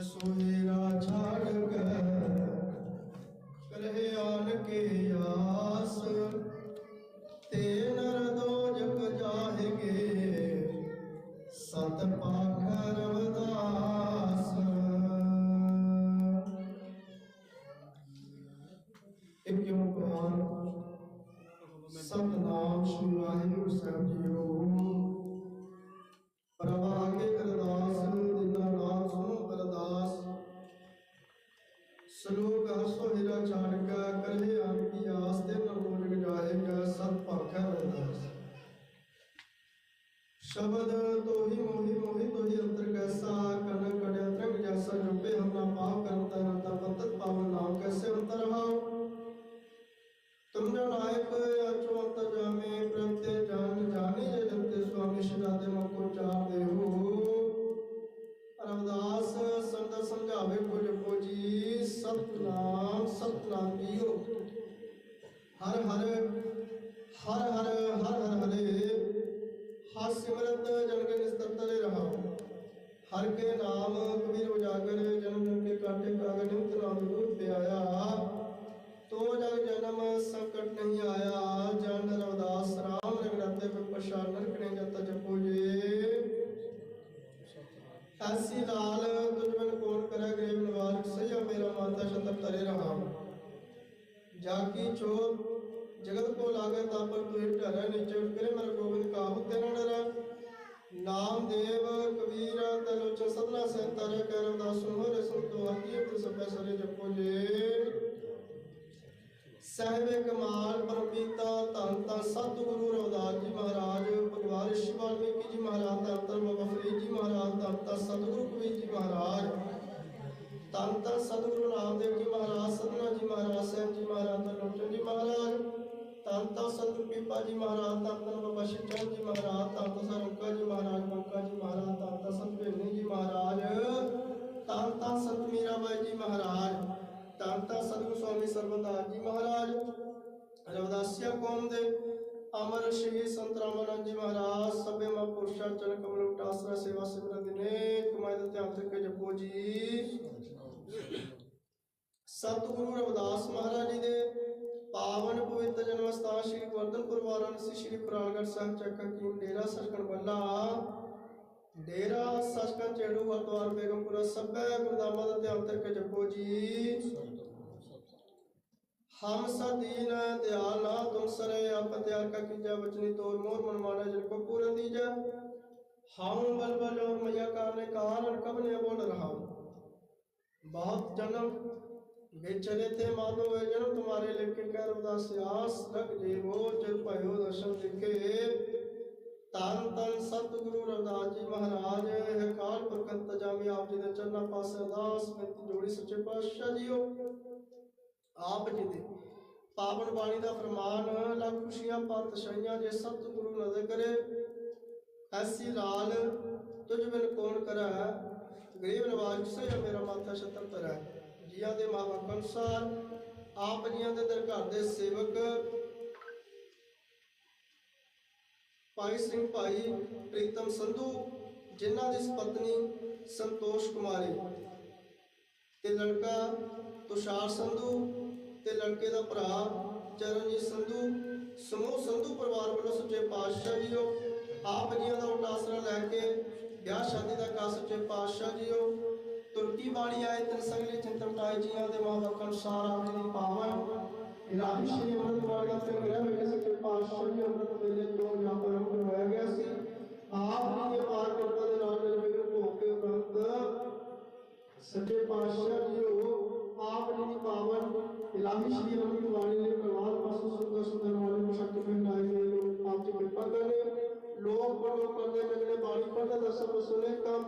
ਰਸੋਈਰਾ ਛਾੜ ਕੇ ਕਰਹਿ ਆਨ ਕੇ ਆਸ, ਤੇ ਨਰ ਦੋਜਕ ਜਾਹਗੇ, ਸਤ ਪਾਖ ਰਵਦਾਸ ਇੱਕ ਓੰਕਾਰ ਸਤਨਾਮ ਸ੍ਰੀ ਵਾਹਿਗੁਰੂ ਸਾਹਿਬ ਜੀ ਸ਼ਬਦ ਤੋਹੀ ਮੋਹੀ ਮੋਹੀ ਤੋਹੀ ਅੰਤਰ ਕੈਸਾ ਕਨ ਕੜਿਆ ਤਰੰਗ ਜੈਸਾ ਜੁਪੇ ਹਮ ਨਾ ਪਾਪ ਕਰਤਾ ਰਤਾ ਪਤਤ ਪਾਵਨ ਨਾਮ ਕੈਸੇ ਅੰਤਰ ਹਾਉ? ਤੁਮ ਜੋ ਨਾਇਕ ਅਚੋ ਅੰਤ ਜਾਮੇ ਪ੍ਰਤੇ ਜਾਨ ਜਾਣੀ ਜੇ ਜਗਤੇ ਸੁਆਮੀ ਸ਼ਿਰਾਦੇ ਮਕੋ ਚਾਰ ਦੇਹੋ ਰਵਦਾਸ ਸੰਤ ਸਮਝਾਵੇ ਕੁਝ ਪੋਜੀ, ਸਤਨਾਮ ਸਤਨਾਮ ਜੀਓ। ਹਰ ਹਰ ਹਰ ਹਰ ਹਰ ਹਰ, ਹਰੇ ਹਰ ਸਿਮਰਤ ਜਨ ਕੇ ਨਿਸਤਰ ਰਹਾ। ਹਰ ਕੇ ਨਾਮ ਕਬੀਰ ਉਜਾਗਰ, ਜਨਮ ਜਨ ਕੇ ਕਾਟੇ ਕਾਗਰ ਨਿਮਤ ਨਾਮ ਰੂਪ ਪਿਆਇਆ ਤੋ ਜਗ ਜਨਮ ਸੰਕਟ ਨਹੀਂ ਆਇਆ। ਜਨ ਰਵਦਾਸ, ਰਾਮ ਰਗੜਤੇ ਪਛਾ ਨਰਕ ਨੇ ਜਤ ਜਪੋ ਜੇ ਐਸੀ ਲਾਲ ਤੁਝ ਮਨ ਕੋਣ ਕਰੈ ਗਰੀਬ ਨਿਵਾਰਕ ਸਈਆ ਮੇਰਾ ਮਾਤਾ ਸ਼ਤਕ ਤਰੇ ਰਹਾ। ਜਾ ਕੀ ਚੋ ਜਗਤ ਕੋ ਲਾਗੇ ਤਾ ਪਰ ਤੂ ਢਰੈ ਕਰੇ ਮਰ ਗੋਬਿੰਦ ਕਾਹੂ ਤੇ ਨਾ ਡਰੈ। ਕਬੀਰ ਤਲੋਚ ਸਦਨਾ ਸਹਿਤਰ ਕਹਿ ਰਵਦਾਸ ਸੁਨੋ ਰੇ ਸੁਨ ਤੋ ਤੇ ਸਭੈ ਸਰੇ ਜਪੋ ਜੇ ਸਹਿਬੇ ਕਮਾਲ ਪਰਮਪੀਤਾ, ਧੰਨ ਧੰਨ ਸਤਿਗੁਰੂ ਰਵਿਦਾਸ ਜੀ ਮਹਾਰਾਜ, ਭਗਵਾਨ ਰਿਸ਼ੀ ਵਾਲਮੀਕੀ ਜੀ ਮਹਾਰਾਜ, ਧੰਨ ਧੰਨ ਬਾਬਾ ਫਰੀਦ ਜੀ ਮਹਾਰਾਜ, ਧੰਨ ਧੰਨ ਸਤਿਗੁਰੂ ਕਬੀਰ ਜੀ ਮਹਾਰਾਜ। ਧੰਨ ਧੰਨ ਸਤਿਗੁਰੂ ਨਾਮਦੇਵ ਜੀ ਮਹਾਰਾਜ ਸਤਨਾ ਜੀ ਮਹਾਰਾਜ, ਸਾਹਿਬ ਜੀ ਮਹਾਰਾਜ, ਧੰਨ ਲੋਚਨ ਜੀ ਮਹਾਰਾਜ। ਧੰਨ ਧੰਨ ਸਤਿਗੁਰੂ ਪੀਪਾ ਜੀ ਮਹਾਰਾਜ ਧੰਨ ਧੰਨ ਬਾਬਾ ਸ਼ਿਵਚੰਦ ਜੀ ਮਹਾਰਾਜ ਧੰਨ ਧੰਨ ਸਰੁਕਾ ਜੀ ਮਹਾਰਾਜ ਬੰਕਾ ਜੀ ਮਹਾਰਾਜ ਧੰਨ ਧੰਨ ਸਤਿਗੁਰੂ ਜੀ ਮਹਾਰਾਜ ਧੰਨ ਧੰਨ ਸਤ ਮੀਰਾਬਾਈ ਜੀ ਮਹਾਰਾਜ ਧੰਨ ਧੰਨ ਸਤਿਗੁਰੂ ਸਵਾਮੀ ਸਰਬਦਾਸ ਜੀ ਮਹਾਰਾਜ, ਰਵਦਾਸੀਆ ਕੌਮ ਦੇ ਅਮਰ ਸ਼੍ਰੀ ਸੰਤ ਰਾਮਾਨੰਦ ਜੀ ਮਹਾਰਾਜ, ਸਭੇ ਮਾ ਪੁਰਸ਼ਾ ਚਰਨ ਕਮਲ ਉਟਾਸਰਾ ਸੇਵਾ ਸਿਮਰਨ ਦਿਨੇ ਕਮਾਈ ਦਾ ਧਿਆਨ ਕਰਕੇ ਜਪੋ ਜੀ। ਸਤਿਗੁਰੂ ਰਵਿਦਾਸ ਮਹਾਰਾਜ ਜੀ ਦੇ ਪਾਵਨ ਪਵਿੱਤਰ ਜਨਮ ਸਥਾਨ ਸ੍ਰੀ ਗੋਰਧਨਪੁਰ ਵਾਰਾਣਸੀ ਸ੍ਰੀ ਪੁਰਾਣਗੜ ਸਾਹਿਬ ਚੱਕ ਹਕੀਮ ਡੇਰਾ ਸਸਕਣ ਬੱਲਾ। ਡੇਰਾ ਸਸਕਣ ਚੇੜੂ ਵਰਦਵਾਰ ਬੇਗਮਪੁਰਾ ਸਭੇ ਗੁਰਦਾਮਾ ਦਾ ਧਿਆਨ ਕਰਕੇ ਜਪੋ ਜੀ। ਹਮ ਸਦੀਨ ਦਿਆਲ ਨਾ ਤੁਮ ਸਰੇ ਅਪ ਤਿਆਰ ਕਾ ਕੀਜਾ ਵਚਨੀ ਤੋਰ ਮੋਰ ਮਨਮਾਨਾ ਜਨ ਕੋ ਪੂਰਨ ਦੀਜਾ। ਹਮ ਬਲ ਬਲ ਔਰ ਮਯਾ ਕਰਨੇ ਕਾਰਨ ਕਬ ਨੇ ਬੋਲ ਰਹਾ ਬਹੁਤ ਜਨਮ बहुत जन्म वे चले थे मानो वे जन्म तुम्हारे लेकिन कह उदास आस लग जेवो जल पायो दर्शन दिखे ਤਨ ਤਨ ਸਤਿਗੁਰੂ ਰਵਿਦਾਸ ਜੀ ਮਹਾਰਾਜ ਹੈ ਕਾਲ ਪ੍ਰਕੰਤ ਜਾਮੀ ਆਪ ਜੀ ਦੇ ਚਰਨਾਂ ਪਾਸੇ ਅਰਦਾਸ ਬੇਨਤੀ ਜੋੜੀ ਸੱਚੇ ਪਾਤਸ਼ਾਹ ਜੀਓ ਆਪ ਜੀ ਦੇ ਪਾਵਨ ਬਾਣੀ ਦਾ ਫਰਮਾਨ ਲੱਖ ਖੁਸ਼ੀਆਂ ਪਾਤਸ਼ਾਹੀਆਂ ਜੇ ਸਤਿਗੁਰੂ ਨਜ਼ਰ ਕਰੇ ਐਸੀ ਰਾਲ ਤੁਝ ਬਿਨ ਕੌਣ ਕਰੈ ਗਰੀਬ ਨਵਾਜ ਸੇ ਮੇਰਾ ਮਾਤਾ ਛਤਰ ਤਰੈ ਜੀਆਂ ਦੇ ਮਾਵਕ ਅਨੁਸਾਰ ਆਪ ਜੀਆਂ ਦੇ ਦਰ ਦੇ ਸੇਵਕ। ਭਾਈ ਸਿੰਘ, ਭਾਈ ਪ੍ਰੀਤਮ ਸੰਧੂ, ਜਿਨ੍ਹਾਂ ਦੀ ਪਤਨੀ ਸੰਤੋਸ਼ ਕੁਮਾਰੀ ਤੇ ਲੜਕਾ ਤੁਸ਼ਾਰ ਸੰਧੂ ਤੇ ਲੜਕੇ ਦਾ ਭਰਾ ਚਰਨਜੀਤ ਸੰਧੂ। ਸਮੂਹ ਸੰਧੂ ਪਰਿਵਾਰ ਵੱਲੋਂ ਸੱਚੇ ਪਾਤਸ਼ਾਹ ਜੀਓ। ਆਪ ਜੀਆਂ ਦਾ ਉਟਾਸਰਾ ਲੈ ਕੇ ਵਿਆਹ ਸ਼ਾਦੀ ਦਾ ਕਾ ਸੱਚੇ ਪਾਤਸ਼ਾਹ ਜੀਓ। ਤੁਰਕੀ ਵਾਲੀ ਆਇਤ ਸਗਲੇ ਚਿੰਤਮਤਾਈ ਜੀਆਂ ਦੇ ਮਾਹਕ ਅਨਸਾਰ ਆਪਣੇ ਦੀ ਪਾਵਨ ਇਲਾਹੀ ਸ਼੍ਰੀ ਅਮਰਤ ਵਾਲਾ ਸੰਗ੍ਰਹਿ ਵਿੱਚ ਸੱਚੇ ਪਾਤਸ਼ਾਹ ਜੀ ਅਮਰਤ ਵੇਲੇ ਤੋਂ ਨਾਮਕਰਨ ਕਰਵਾਇਆ ਗਿਆ ਸੀ। ਆਪ ਜੀ ਦੇ ਪਾਰ ਕਿਰਪਾ ਦੇ ਨਾਲ ਮੇਰੇ ਵੀਰ ਭੋਕੇ ਉਪਰੰਤ ਸੱਚੇ ਪਾਤਸ਼ਾਹ ਜੀ ਉਹ ਆਪ ਜੀ ਦੀ ਪਾਵਨ ਇਲਾਹੀ ਸ਼੍ਰੀ ਅਮਰਤ ਵਾਲੇ ਨੇ ਪਰਵਾਰ ਪਾਸੋਂ ਸੁੰਦਰ ਸੁੰਦਰ ਵਾਲੇ ਮਸ਼ਕਤ ਵਿੱਚ ਲਾਏ ਗਏ ਲੋਕ ਆਪ ਜੀ ਕਿਰਪਾ ਕਰੇ ਲੋਕ ਬੜੋ ਕਰਦੇ ਲਗਨੇ ਬਾਣੀ ਪੜਦਾ ਦਸਮ ਸੁਨੇ ਕੰਮ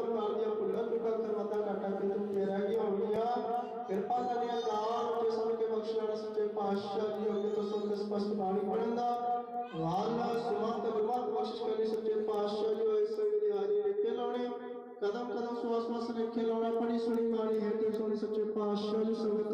ਕਰਵਾਤਾ ਕਾਟਾ ਕਿ ਤੂੰ ਤੇਰਾ ਹੀ ਹੋ ਗਿਆ ਕਿਰਪਾ ਕਰਨੇ ਅਕਾਲ ਤੇ ਸਭ ਕੇ ਬਖਸ਼ਣਾ ਸੱਚੇ ਪਾਤਸ਼ਾਹ ਜੀ ਹੋਗੇ ਤੋ ਸੁਣ ਕੇ ਸਪਸ਼ਟ ਬਾਣੀ ਪੜਨ ਦਾ। ਵਾਲਾ ਸੁਮਨ ਤੇ ਗੁਰਮਤ ਕੋਸ਼ਿਸ਼ ਕਰਨੀ ਸੱਚੇ ਪਾਤਸ਼ਾਹ ਜੀ ਹੋਏ ਸਭ ਦੀ ਹਾਜ਼ਰੀ ਲਿਖੇ ਲਾਉਣੇ। ਕਦਮ ਕਦਮ ਸੁਆਸ ਸੁਆਸ ਲਿਖੇ ਲਾਉਣਾ ਪੜੀ ਸੁਣੀ ਬਾਣੀ ਹੈ ਤੇ ਸੋਣੀ ਸੱਚੇ ਪਾਤਸ਼ਾਹ ਜੀ ਸੰਗਤ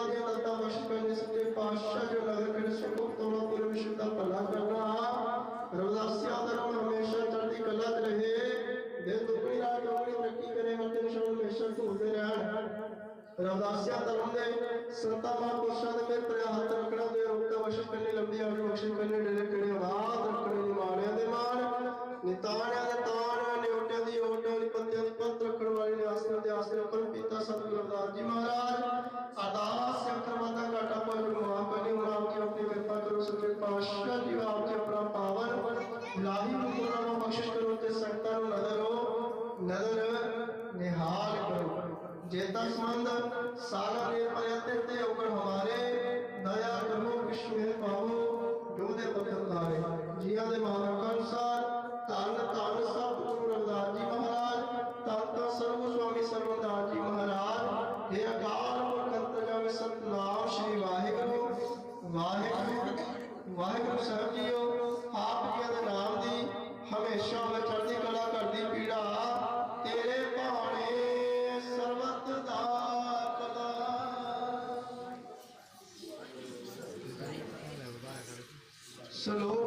आगे लगता बख्शी करने सबके पाशाह जो लगे फिर सबको तोड़ा पूरे विश्व का भला करना रमजा सियादरम हमेशा चढ़ती कला रहे दिन दुगनी रात दोगनी तरक्की करे हर दिन शाम हमेशा घूमते रहन रमदासिया धर्म ने संता महापुरुषों ਦੇ ਮੇਰੇ ਤੇ ਹੱਥ ਰੱਖਣਾ ਤੇ ਰੋਕਦਾ ਬਖਸ਼ ਕਰਨੀ ਲੰਬੀ ਆਉਣੀ ਬਖਸ਼ ਕਰਨੀ ਡੇਰੇ ਕਿਹੜੇ ਆਵਾਜ਼ ਰੱਖਣੇ ਨਿਮਾਣਿਆਂ ਦੇ ਮਾਣ ਨਿਤਾਣਿਆਂ ਦੇ ਤਾਂ जेता सुमंद सागर ने पर्यते ते ओकर हमारे दया करो विश्व में पावो डूबे पत्थर तारे जिया दे महाराज कंसा Salud.